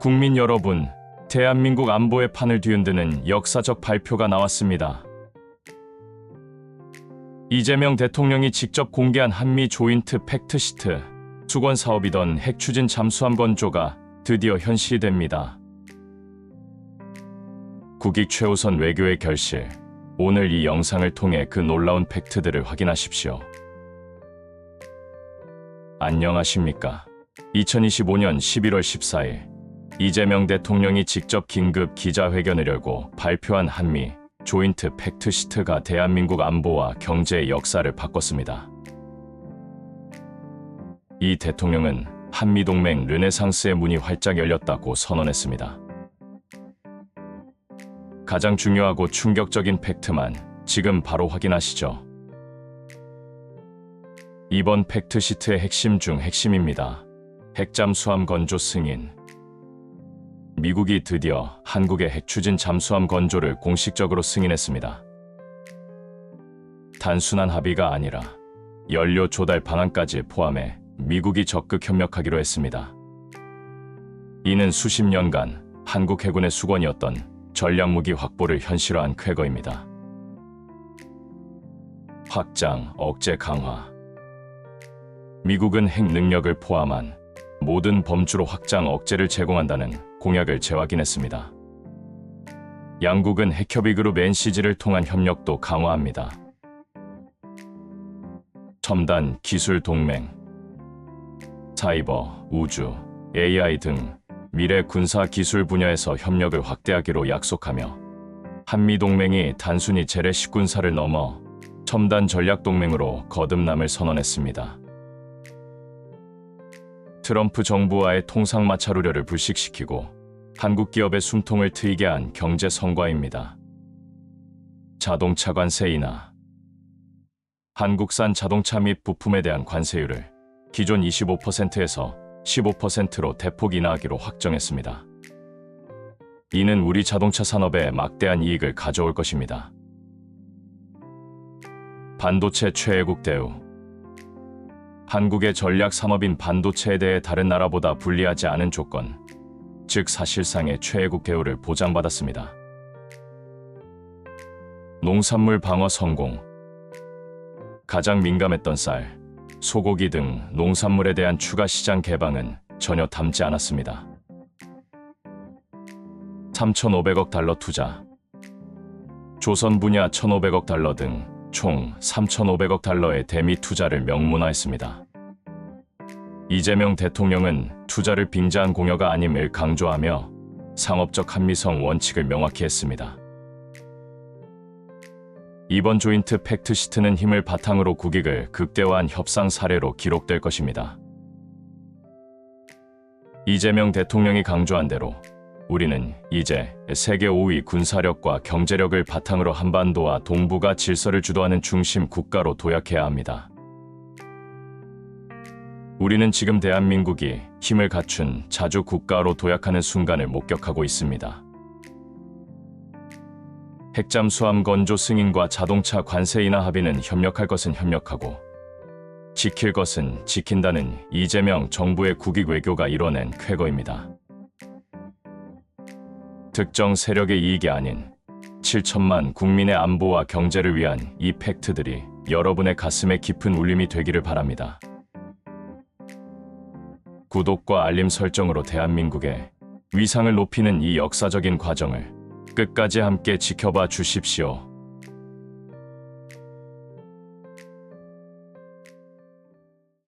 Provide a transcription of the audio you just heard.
국민 여러분, 대한민국 안보의 판을 뒤흔드는 역사적 발표가 나왔습니다. 이재명 대통령이 직접 공개한 한미 조인트 팩트시트 수건 사업이던 핵 추진 잠수함 건조가 드디어 현실이 됩니다. 국익 최우선 외교의 결실. 오늘 이 영상을 통해 그 놀라운 팩트들을 확인하십시오. 안녕하십니까. 2025년 11월 14일 이재명 대통령이 직접 긴급 기자회견을 열고 발표한 한미 조인트 팩트시트가 대한민국 안보와 경제의 역사를 바꿨습니다. 이 대통령은 한미동맹 르네상스의 문이 활짝 열렸다고 선언했습니다. 가장 중요하고 충격적인 팩트만 지금 바로 확인하시죠. 이번 팩트시트의 핵심 중 핵심입니다. 핵잠수함 건조 승인. 미국이 드디어 한국의 핵추진 잠수함 건조를 공식적으로 승인했습니다. 단순한 합의가 아니라 연료 조달 방안까지 포함해 미국이 적극 협력하기로 했습니다. 이는 수십 년간 한국 해군의 수건이었던 전략무기 확보를 현실화한 쾌거입니다. 확장, 억제 강화. 미국은 핵 능력을 포함한 모든 범주로 확장 억제를 제공한다는 공약을 재확인했습니다. 양국은 핵협의 그룹 NCG를 통한 협력도 강화합니다. 첨단 기술 동맹, 사이버, 우주, AI 등 미래 군사 기술 분야에서 협력을 확대하기로 약속하며 한미 동맹이 단순히 재래식 군사를 넘어 첨단 전략 동맹으로 거듭남을 선언했습니다. 트럼프 정부와의 통상 마찰 우려를 불식시키고 한국 기업의 숨통을 트이게 한 경제 성과입니다. 자동차 관세 인하 한국산 자동차 및 부품에 대한 관세율을 기존 25%에서 15%로 대폭 인하하기로 확정했습니다. 이는 우리 자동차 산업에 막대한 이익을 가져올 것입니다. 반도체 최애국 대우 한국의 전략 산업인 반도체에 대해 다른 나라보다 불리하지 않은 조건, 즉 사실상의 최애국 대우를 보장받았습니다. 농산물 방어 성공 가장 민감했던 쌀, 소고기 등 농산물에 대한 추가 시장 개방은 전혀 담지 않았습니다. 3,500억 달러 투자, 조선 분야 1,500억 달러 등 총 3,500억 달러의 대미 투자를 명문화했습니다. 이재명 대통령은 투자를 빙자한 공여가 아님을 강조하며 상업적 한미성 원칙을 명확히 했습니다. 이번 조인트 팩트시트는 힘을 바탕으로 국익을 극대화한 협상 사례로 기록될 것입니다. 이재명 대통령이 강조한 대로 우리는 이제 세계 5위 군사력과 경제력을 바탕으로 한반도와 동북아 질서를 주도하는 중심 국가로 도약해야 합니다. 우리는 지금 대한민국이 힘을 갖춘 자주 국가로 도약하는 순간을 목격하고 있습니다. 핵잠 수함 건조 승인과 자동차 관세 인하 합의는 협력할 것은 협력하고 지킬 것은 지킨다는 이재명 정부의 국익 외교가 이뤄낸 쾌거입니다. 특정 세력의 이익이 아닌 7천만 국민의 안보와 경제를 위한 이 팩트들이 여러분의 가슴에 깊은 울림이 되기를 바랍니다. 구독과 알림 설정으로 대한민국의 위상을 높이는 이 역사적인 과정을 끝까지 함께 지켜봐 주십시오.